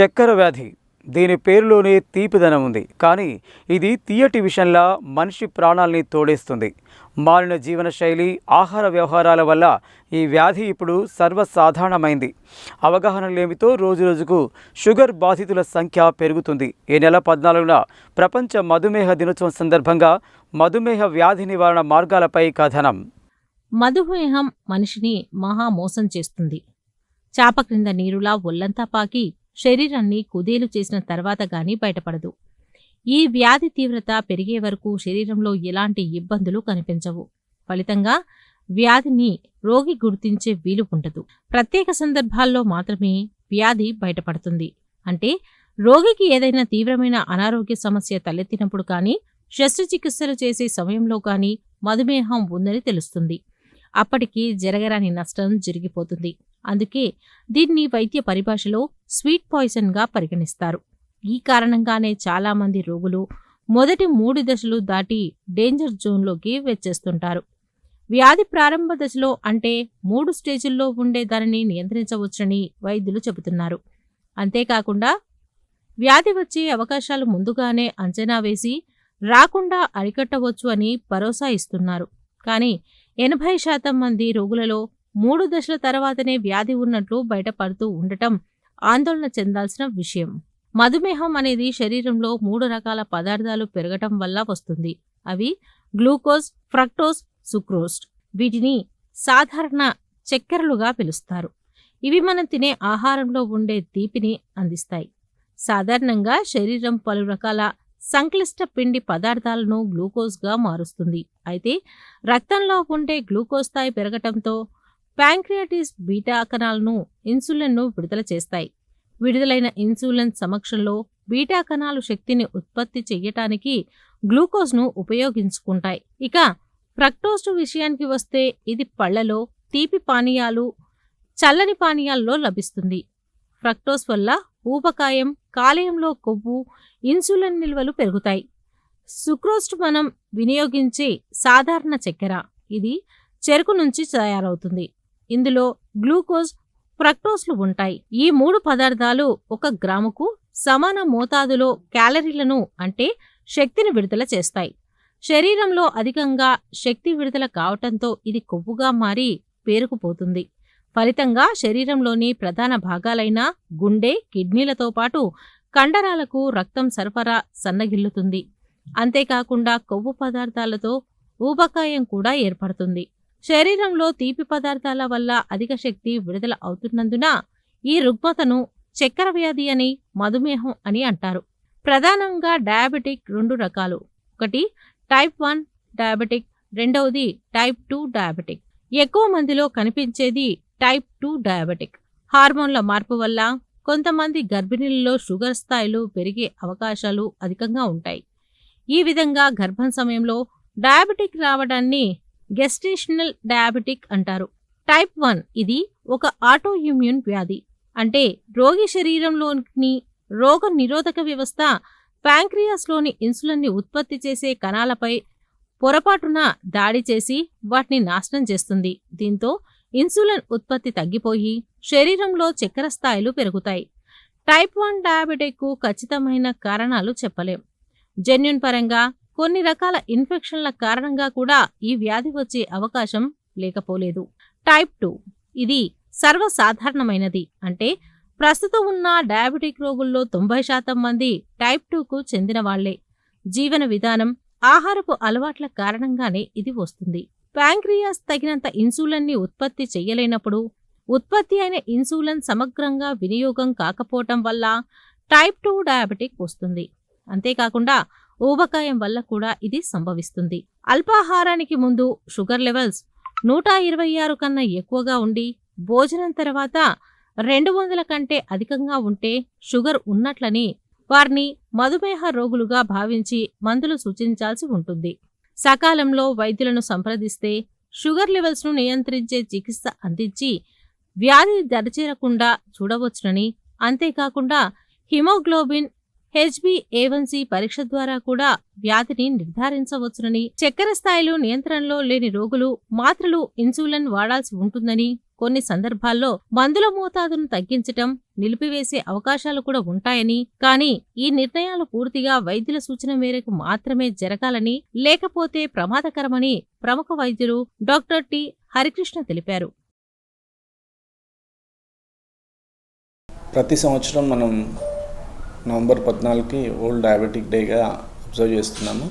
చక్కెర వ్యాధి. దీని పేరులోనే తీపిదనం ఉంది. కానీ ఇది తీయటి విషయంలా మనిషి ప్రాణాల్ని తోడేస్తుంది. మారిన జీవనశైలి ఆహార వ్యవహారాల వల్ల ఈ వ్యాధి ఇప్పుడు సర్వసాధారణమైంది. అవగాహన లేమితో రోజురోజుకు షుగర్ బాధితుల సంఖ్య పెరుగుతుంది. ఈ నెల పద్నాలుగున ప్రపంచ మధుమేహ దినోత్సవం సందర్భంగా మధుమేహ వ్యాధి నివారణ మార్గాలపై కథనం. మధుమేహం మనిషిని మహా మోసం చేస్తుంది. చాప క్రింద నీరులా ఒళ్ళంతా పాకి శరీరాన్ని కుదేలు చేసిన తర్వాత గాని బయటపడదు. ఈ వ్యాధి తీవ్రత పెరిగే వరకు శరీరంలో ఎలాంటి ఇబ్బందులు కనిపించవు. ఫలితంగా వ్యాధిని రోగి గుర్తించే వీలు ఉండదు. ప్రత్యేక సందర్భాల్లో మాత్రమే వ్యాధి బయటపడుతుంది. అంటే రోగికి ఏదైనా తీవ్రమైన అనారోగ్య సమస్య తలెత్తినప్పుడు కానీ శస్త్రచికిత్సలు చేసే సమయంలో కానీ మధుమేహం ఉందని తెలుస్తుంది. అప్పటికి జరగరాని నష్టం జరిగిపోతుంది. అందుకే దీన్ని వైద్య పరిభాషలో స్వీట్ పాయిజన్గా పరిగణిస్తారు. ఈ కారణంగానే చాలామంది రోగులు మొదటి మూడు దశలు దాటి డేంజర్ జోన్లోకి వచ్చేస్తుంటారు. వ్యాధి ప్రారంభ దశలో అంటే మూడు స్టేజుల్లో ఉండే దానిని నియంత్రించవచ్చని వైద్యులు చెబుతున్నారు. అంతేకాకుండా వ్యాధి వచ్చే అవకాశాలు ముందుగానే అంచనా వేసి రాకుండా అరికట్టవచ్చు అని భరోసా ఇస్తున్నారు. కానీ ఎనభై శాతం మంది రోగులలో మూడు దశల తర్వాతనే వ్యాధి ఉన్నట్లు బయటపడుతూ ఉండటం ఆందోళన చెందాల్సిన విషయం. మధుమేహం అనేది శరీరంలో మూడు రకాల పదార్థాలు పెరగటం వల్ల వస్తుంది. అవి గ్లూకోజ్ ఫ్రక్టోజ్ సుక్రోజ్. వీటిని సాధారణ చక్కెరలుగా పిలుస్తారు. ఇవి మనం తినే ఆహారంలో ఉండే తీపిని అందిస్తాయి. సాధారణంగా శరీరం పలు రకాల సంక్లిష్ట పిండి పదార్థాలను గ్లూకోజ్గా మారుస్తుంది. అయితే రక్తంలో ఉండే గ్లూకోజ్ స్థాయి పెరగటంతో ప్యాంక్రియాటిస్ బీటా కణాలను ఇన్సులిన్ను విడుదల చేస్తాయి. విడుదలైన ఇన్సులిన్ సమక్షంలో బీటా కణాలు శక్తిని ఉత్పత్తి చెయ్యటానికి గ్లూకోజ్ను ఉపయోగించుకుంటాయి. ఇక ఫ్రక్టోజ్ విషయానికి వస్తే ఇది పళ్ళలో తీపి పానీయాలు చల్లని పానీయాల్లో లభిస్తుంది. ఫ్రక్టోస్ వల్ల ఊబకాయం కాలేయంలో కొవ్వు ఇన్సులిన్ నిల్వలు పెరుగుతాయి. సుక్రోస్ట్ మనం వినియోగించే సాధారణ చక్కెర. ఇది చెరుకు నుంచి తయారవుతుంది. ఇందులో గ్లూకోజ్ ఫ్రక్టోస్లు ఉంటాయి. ఈ మూడు పదార్థాలు ఒక గ్రాముకు సమాన మోతాదులో క్యాలరీలను అంటే శక్తిని విడుదల చేస్తాయి. శరీరంలో అధికంగా శక్తి విడుదల కావటంతో ఇది కొవ్వుగా మారి పేరుకుపోతుంది. ఫలితంగా శరీరంలోని ప్రధాన భాగాలైన గుండె కిడ్నీలతో పాటు కండరాలకు రక్తం సరఫరా సన్నగిల్లుతుంది. అంతేకాకుండా కొవ్వు పదార్థాలతో ఊబకాయం కూడా ఏర్పడుతుంది. శరీరంలో తీపి పదార్థాల వల్ల అధిక శక్తి విడుదల అవుతున్నందున ఈ రుగ్మతను చక్కెర వ్యాధి అని మధుమేహం అని అంటారు. ప్రధానంగా డయాబెటిక్ రెండు రకాలు. ఒకటి టైప్ వన్ డయాబెటిక్ రెండవది టైప్ టూ డయాబెటిక్. ఎక్కువ మందిలో కనిపించేది టైప్ టూ డయాబెటిక్. హార్మోన్ల మార్పు వల్ల కొంతమంది గర్భిణీలలో షుగర్ స్థాయిలు పెరిగే అవకాశాలు అధికంగా ఉంటాయి. ఈ విధంగా గర్భం సమయంలో డయాబెటిక్ రావడాన్ని గెస్టేషనల్ డయాబెటిక్ అంటారు. టైప్ వన్ ఇది ఒక ఆటో ఇమ్యూన్ వ్యాధి. అంటే రోగి శరీరంలోని రోగ నిరోధక వ్యవస్థ ప్యాంక్రియాస్లోని ఇన్సులిన్ని ఉత్పత్తి చేసే కణాలపై పొరపాటున దాడి చేసి వాటిని నాశనం చేస్తుంది. దీంతో ఇన్సులిన్ ఉత్పత్తి తగ్గిపోయి శరీరంలో చక్కెర స్థాయిలు పెరుగుతాయి. టైప్ వన్ డయాబెటిక్కు ఖచ్చితమైన కారణాలు చెప్పలేం. జన్యున్ పరంగా కొన్ని రకాల ఇన్ఫెక్షన్ల కారణంగా కూడా ఈ వ్యాధి వచ్చే అవకాశం లేకపోలేదు. టైప్ టూ ఇది సర్వసాధారణమైనది. అంటే ప్రస్తుతం ఉన్న డయాబెటిక్ రోగుల్లో తొంభై శాతం మంది టైప్ టూకు చెందిన వాళ్ళే జీవన విధానం ఆహారపు అలవాట్ల కారణంగానే ఇది వస్తుంది. ప్యాంక్రియాస్ తగినంత ఇన్సులిన్ని ఉత్పత్తి చేయలేనప్పుడు ఉత్పత్తి అయిన ఇన్సులిన్ సమగ్రంగా వినియోగం కాకపోవటం వల్ల టైప్ టూ డయాబెటిక్ వస్తుంది. అంతేకాకుండా ఊబకాయం వల్ల కూడా ఇది సంభవిస్తుంది. అల్పాహారానికి ముందు షుగర్ లెవెల్స్ నూట ఇరవై ఆరు కన్నా ఎక్కువగా ఉండి భోజనం తర్వాత రెండు వందల కంటే అధికంగా ఉంటే షుగర్ ఉన్నట్లని వారిని మధుమేహ రోగులుగా భావించి మందులు సూచించాల్సి ఉంటుంది. సకాలంలో వైద్యులను సంప్రదిస్తే షుగర్ లెవెల్స్ను నియంత్రించే చికిత్స అందించి వ్యాధి దరిచేరకుండా చూడవచ్చునని అంతేకాకుండా హిమోగ్లోబిన్ హెచ్బిఏవన్సీ పరీక్ష ద్వారా కూడా వ్యాధిని నిర్ధారించవచ్చునని చక్కెర స్థాయిలు నియంత్రణలో లేని రోగులు మాత్రలు ఇన్సులిన్ వాడాల్సి ఉంటుందని కొన్ని సందర్భాల్లో మందుల మోతాదును తగ్గించటం నిలిపివేసే అవకాశాలు కూడా ఉంటాయని కానీ ఈ నిర్ణయాలు పూర్తిగా వైద్యుల సూచన మేరకు మాత్రమే జరగాలని లేకపోతే ప్రమాదకరమని ప్రముఖ వైద్యులు డాక్టర్ టి హరికృష్ణ తెలిపారు. ప్రతి సంవత్సరం మనం నవంబర్ పద్నాలుగుకి ఓల్డ్ డయాబెటిక్ డేగా అబ్జర్వ్ చేస్తున్నాము.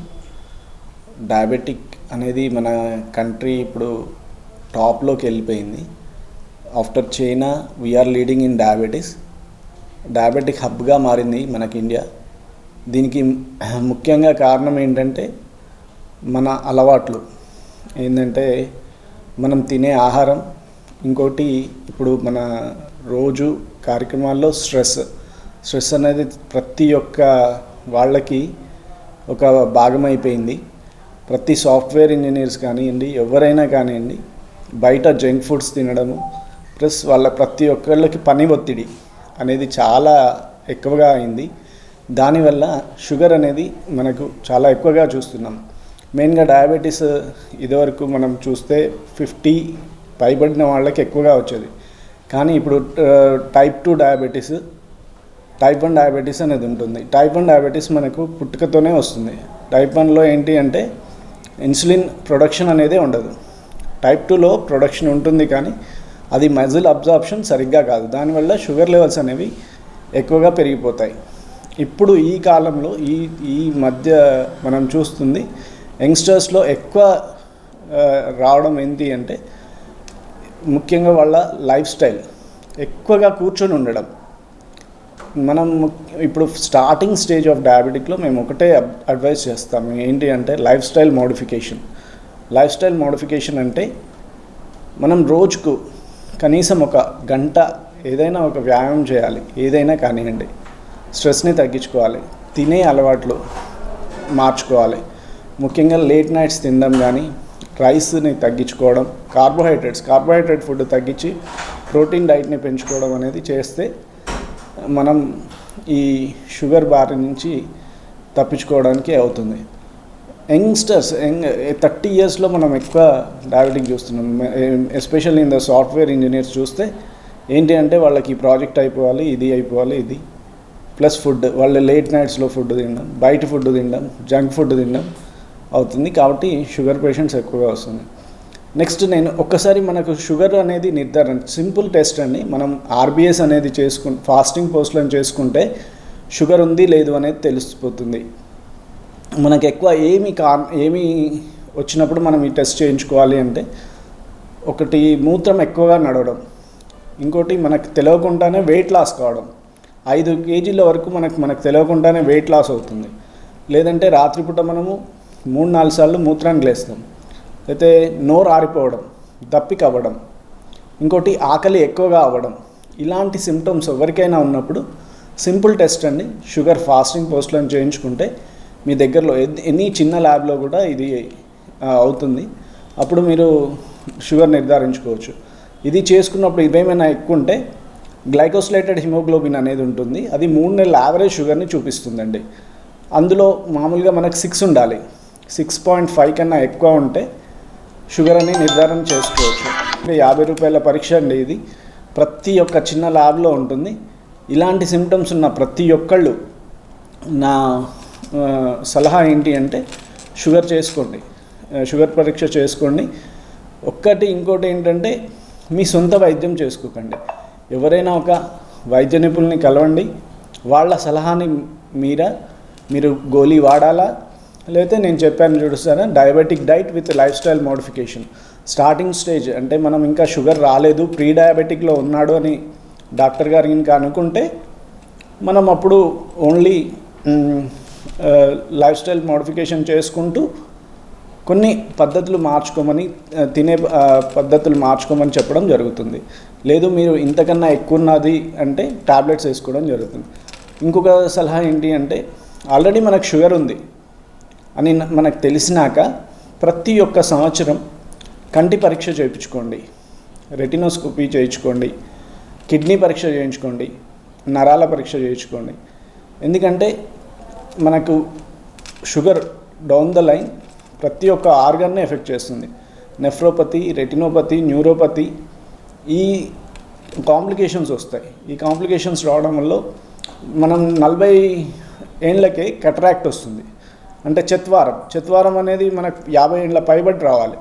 డయాబెటిక్ అనేది మన కంట్రీ ఇప్పుడు టాప్లోకి వెళ్ళిపోయింది. After China we are leading in diabetes diabetic హబ్గా మారింది మనకి ఇండియా దీనికి ముఖ్యంగా కారణం ఏంటంటే మన అలవాట్లు. ఏంటంటే మనం తినే ఆహారం ఇంకోటి ఇప్పుడు మన రోజు కార్యక్రమాల్లో స్ట్రెస్. స్ట్రెస్ అనేది ప్రతి ఒక్క వాళ్ళకి ఒక భాగం అయిపోయింది ప్రతి సాఫ్ట్వేర్ ఇంజనీర్స్ కానివ్వండి ఎవరైనా కానివ్వండి బయట జంక్ ఫుడ్స్ తినడము ప్లస్ వాళ్ళ ప్రతి ఒక్కళ్ళకి పని ఒత్తిడి అనేది చాలా ఎక్కువగా అయింది. దానివల్ల షుగర్ అనేది మనకు చాలా ఎక్కువగా చూస్తున్నాం. మెయిన్గా డయాబెటీస్ ఇదివరకు మనం చూస్తే ఫిఫ్టీ పైబడిన వాళ్ళకి ఎక్కువగా వచ్చేది. కానీ ఇప్పుడు type two diabetes type one diabetes అనేది ఉంటుంది. టైప్ వన్ డయాబెటీస్ మనకు పుట్టుకతోనే వస్తుంది. టైప్ వన్లో ఏంటి అంటే ఇన్సులిన్ ప్రొడక్షన్ అనేది ఉండదు. టైప్ టూలో ప్రొడక్షన్ ఉంటుంది కానీ అది మజిల్ అబ్జార్ప్షన్ సరిగ్గా కాదు. దానివల్ల షుగర్ లెవెల్స్ అనేవి ఎక్కువగా పెరిగిపోతాయి. ఇప్పుడు ఈ కాలంలో ఈ ఈ మధ్య మనం చూస్తుంది యంగ్స్టర్స్లో ఎక్కువ రావడం ఏంటి అంటే ముఖ్యంగా వాళ్ళ లైఫ్ స్టైల్. ఎక్కువగా కూర్చొని ఉండడం. మనం ఇప్పుడు స్టార్టింగ్ స్టేజ్ ఆఫ్ డయాబెటిక్లో మేము ఒకటే అడ్వైస్ చేస్తాం. ఏంటి అంటే life style modification life style modification అంటే మనం రోజుకు కనీసం ఒక గంట ఏదైనా ఒక వ్యాయామం చేయాలి. ఏదైనా కానివ్వండి. స్ట్రెస్ని తగ్గించుకోవాలి. తినే అలవాట్లు మార్చుకోవాలి. ముఖ్యంగా లేట్ నైట్స్ తినడం కానీ రైస్ని తగ్గించుకోవడం కార్బోహైడ్రేట్స్ కార్బోహైడ్రేట్ ఫుడ్ తగ్గించి ప్రోటీన్ డైట్ని పెంచుకోవడం అనేది చేస్తే మనం ఈ షుగర్ బారి నుంచి తప్పించుకోవడానికి అవుతుంది. యంగ్స్టర్స్ యంగ్ థర్టీ ఇయర్స్లో మనం ఎక్కువ డయాబెటిక్ చూస్తున్నాం. Especially in the software engineers చూస్తే ఏంటి అంటే వాళ్ళకి ఈ ప్రాజెక్ట్ అయిపోవాలి ఇది అయిపోవాలి ఇది. ప్లస్ ఫుడ్ వాళ్ళు లేట్ నైట్స్లో ఫుడ్ తినడం బయట ఫుడ్ తినడం జంక్ ఫుడ్ తినడం అవుతుంది కాబట్టి షుగర్ పేషెంట్స్ ఎక్కువగా వస్తుంది నెక్స్ట్ నేను ఒక్కసారి మనకు షుగర్ అనేది నిర్ధారణ సింపుల్ టెస్ట్ అండి. మనం ఆర్బిఎస్ అనేది చేసుకు ఫాస్టింగ్ పోస్ట్లను చేసుకుంటే షుగర్ ఉంది లేదు అనేది తెలిసిపోతుంది. మనకు ఎక్కువ ఏమి కా ఏమి వచ్చినప్పుడు మనం ఈ టెస్ట్ చేయించుకోవాలి అంటే ఒకటి మూత్రం ఎక్కువగా నడవడం. ఇంకోటి మనకు తెలియకుండానే వెయిట్ లాస్ కావడం. ఐదు కేజీల వరకు మనకు మనకు తెలియకుండానే వెయిట్ లాస్ అవుతుంది. లేదంటే రాత్రిపూట మనము మూడు నాలుగు సార్లు మూత్రాన్ని లేస్తాం. అయితే నోరు ఆరిపోవడం దప్పిక అవ్వడం ఇంకోటి ఆకలి ఎక్కువగా అవ్వడం ఇలాంటి సిమ్టమ్స్ ఎవరికైనా ఉన్నప్పుడు సింపుల్ టెస్ట్ అండి. షుగర్ ఫాస్టింగ్ పోస్ట్లను చేయించుకుంటే మీ దగ్గరలో ఎన్- ఎనీ చిన్న ల్యాబ్లో కూడా ఇది అవుతుంది. అప్పుడు మీరు షుగర్ నిర్ధారించుకోవచ్చు. ఇది చేసుకున్నప్పుడు ఇదేమైనా ఎక్కువ ఉంటే గ్లైకోసిలేటెడ్ హిమోగ్లోబిన్ అనేది ఉంటుంది. అది మూడు నెలల యావరేజ్ షుగర్ని చూపిస్తుందండి. అందులో మామూలుగా మనకు సిక్స్ ఉండాలి. సిక్స్ పాయింట్ ఫైవ్ కన్నా ఎక్కువ ఉంటే షుగర్ అని నిర్ధారణ చేసుకోవచ్చు. అంటే యాభై రూపాయల పరీక్ష అండి ఇది. ప్రతి ఒక్క చిన్న ల్యాబ్లో ఉంటుంది. ఇలాంటి సిమ్టమ్స్ ఉన్న ప్రతి ఒక్కళ్ళు నా సలహా ఏంటి అంటే షుగర్ చేసుకోండి. షుగర్ పరీక్ష చేసుకోండి. ఒక్కటి ఇంకోటి ఏంటంటే మీ సొంత వైద్యం చేసుకోకండి. ఎవరైనా ఒక వైద్య నిపుణుల్ని కలవండి. వాళ్ళ సలహాని మీర? మీరు గోళీ వాడాలా? లేకపోతే నేను చెప్పాను చూడుస్తాను diabetic diet with life style modification. Starting stage అంటే మనం ఇంకా షుగర్ రాలేదు ప్రీ డయాబెటిక్లో ఉన్నాడు అని డాక్టర్ గారు ఇంకా అనుకుంటే మనం అప్పుడు ఓన్లీ లైఫ్ స్టైల్ మోడిఫికేషన్ చేసుకుంటూ కొన్ని పద్ధతులు మార్చుకోమని తినే పద్ధతులు మార్చుకోమని చెప్పడం జరుగుతుంది. లేదు మీరు ఇంతకన్నా ఎక్కువ ఉన్నది అంటే టాబ్లెట్స్ వేసుకోవడం జరుగుతుంది. ఇంకొక సలహా ఏంటి అంటే ఆల్రెడీ మనకు షుగర్ ఉంది. అని మనకు తెలిసినాక ప్రతి ఒక్క సంవత్సరం కంటి పరీక్ష చేయించుకోండి. రెటినోస్కోపీ చేయించుకోండి. కిడ్నీ పరీక్ష చేయించుకోండి. నరాల పరీక్ష చేయించుకోండి. ఎందుకంటే మనకు షుగర్ డౌన్ ద లైన్ ప్రతి ఒక్క ఆర్గన్నే ఎఫెక్ట్ చేస్తుంది. నెఫ్రోపతి రెటినోపతి న్యూరోపతి ఈ కాంప్లికేషన్స్ వస్తాయి. ఈ కాంప్లికేషన్స్ రావడం వల్ల మనం నలభై ఏళ్ళకే కటరాక్ట్ వస్తుంది. అంటే చత్వారం. చత్వారం అనేది మనకు యాభై ఏండ్ల పైబడి రావాలి.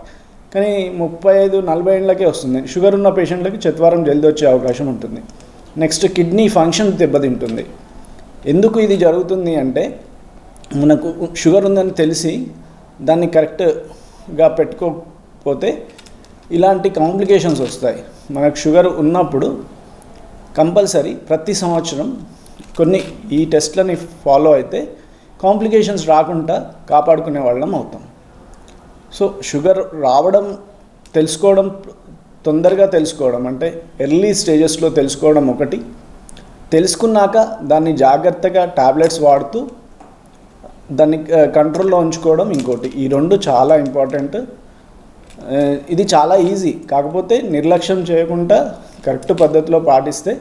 కానీ ముప్పై ఐదు నలభై ఏండ్లకే వస్తుంది. షుగర్ ఉన్న పేషెంట్లకి చత్వారం జల్దీ వచ్చే అవకాశం ఉంటుంది. నెక్స్ట్ కిడ్నీ ఫంక్షన్ దెబ్బతింటుంది. ఎందుకు ఇది జరుగుతుంది అంటే మనకు షుగర్ ఉందని తెలిసి దాన్ని కరెక్ట్గా పెట్టుకోకపోతే ఇలాంటి కాంప్లికేషన్స్ వస్తాయి. మనకు షుగర్ ఉన్నప్పుడు కంపల్సరీ ప్రతి సంవత్సరం కొన్ని ఈ టెస్ట్లని ఫాలో అయితే కాంప్లికేషన్స్ రాకుండా కాపాడుకునే వాళ్ళం అవుతాం. సో షుగర్ రావడం తెలుసుకోవడం తొందరగా తెలుసుకోవడం అంటే ఎర్లీ స్టేజెస్లో తెలుసుకోవడం ఒకటి. తెలుసుకున్నాక దాన్ని జాగ్రత్తగా టాబ్లెట్స్ వాడుతూ దాన్ని కంట్రోల్లో ఉంచుకోవడం ఇంకోటి. ఈ రెండు చాలా ఇంపార్టెంట్. ఇది చాలా ఈజీ. కాకపోతే నిర్లక్ష్యం చేయకుండా కరెక్ట్ పద్ధతిలో పాటిస్తే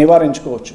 నివారించుకోవచ్చు.